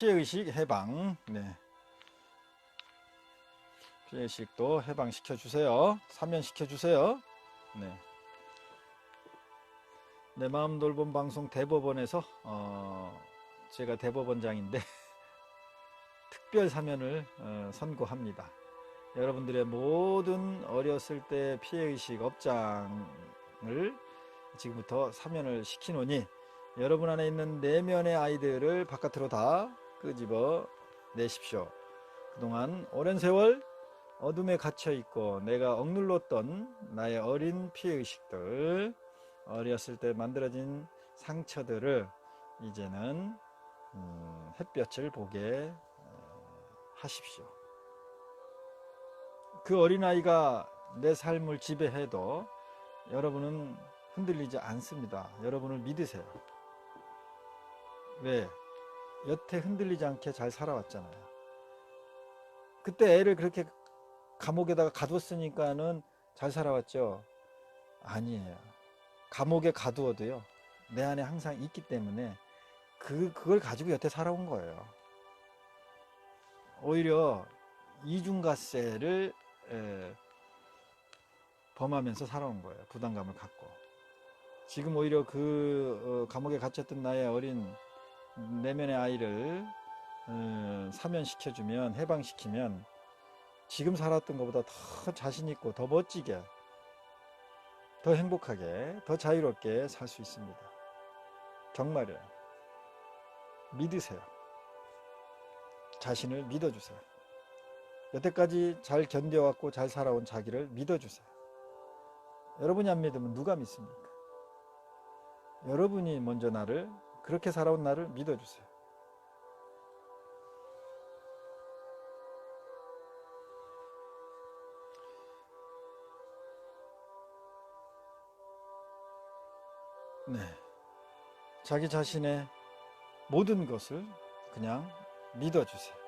피해의식 해방. 네. 피해의식도 해방시켜 주세요. 사면시켜 주세요. 네. 내 마음 돌봄 방송 대법원에서 어, 제가 대법원장인데 특별 사면을 어, 선고합니다. 여러분들의 모든 어렸을 때 피해의식 업장을 지금부터 사면을 시키노니 여러분 안에 있는 내면의 아이들을 바깥으로 다 끄집어 내십시오. 그동안 오랜 세월 어둠에 갇혀 있고 내가 억눌렀던 나의 어린 피해 의식들, 어렸을 때 만들어진 상처들을 이제는 음, 햇볕을 보게 어, 하십시오. 그 어린아이가 내 삶을 지배해도 여러분은 흔들리지 않습니다. 여러분을 믿으세요. 왜? 여태 흔들리지 않게 잘 살아왔잖아요. 그때 애를 그렇게 감옥에다가 가뒀으니까는 잘 살아왔죠? 아니에요. 감옥에 가두어도요, 내 안에 항상 있기 때문에 그, 그걸 가지고 여태 살아온 거예요. 오히려 이중갓세를 에, 범하면서 살아온 거예요. 부담감을 갖고. 지금 오히려 그 어, 감옥에 갇혔던 나의 어린 내면의 아이를 어, 사면시켜주면 해방시키면 지금 살았던 것보다 더 자신 있고 더 멋지게 더 행복하게 더 자유롭게 살 수 있습니다. 정말이에요. 믿으세요. 자신을 믿어주세요. 여태까지 잘 견뎌왔고 잘 살아온 자기를 믿어주세요. 여러분이 안 믿으면 누가 믿습니까? 여러분이 먼저 나를 그렇게 살아온 나를 믿어주세요. 네. 자기 자신의 모든 것을 그냥 믿어주세요.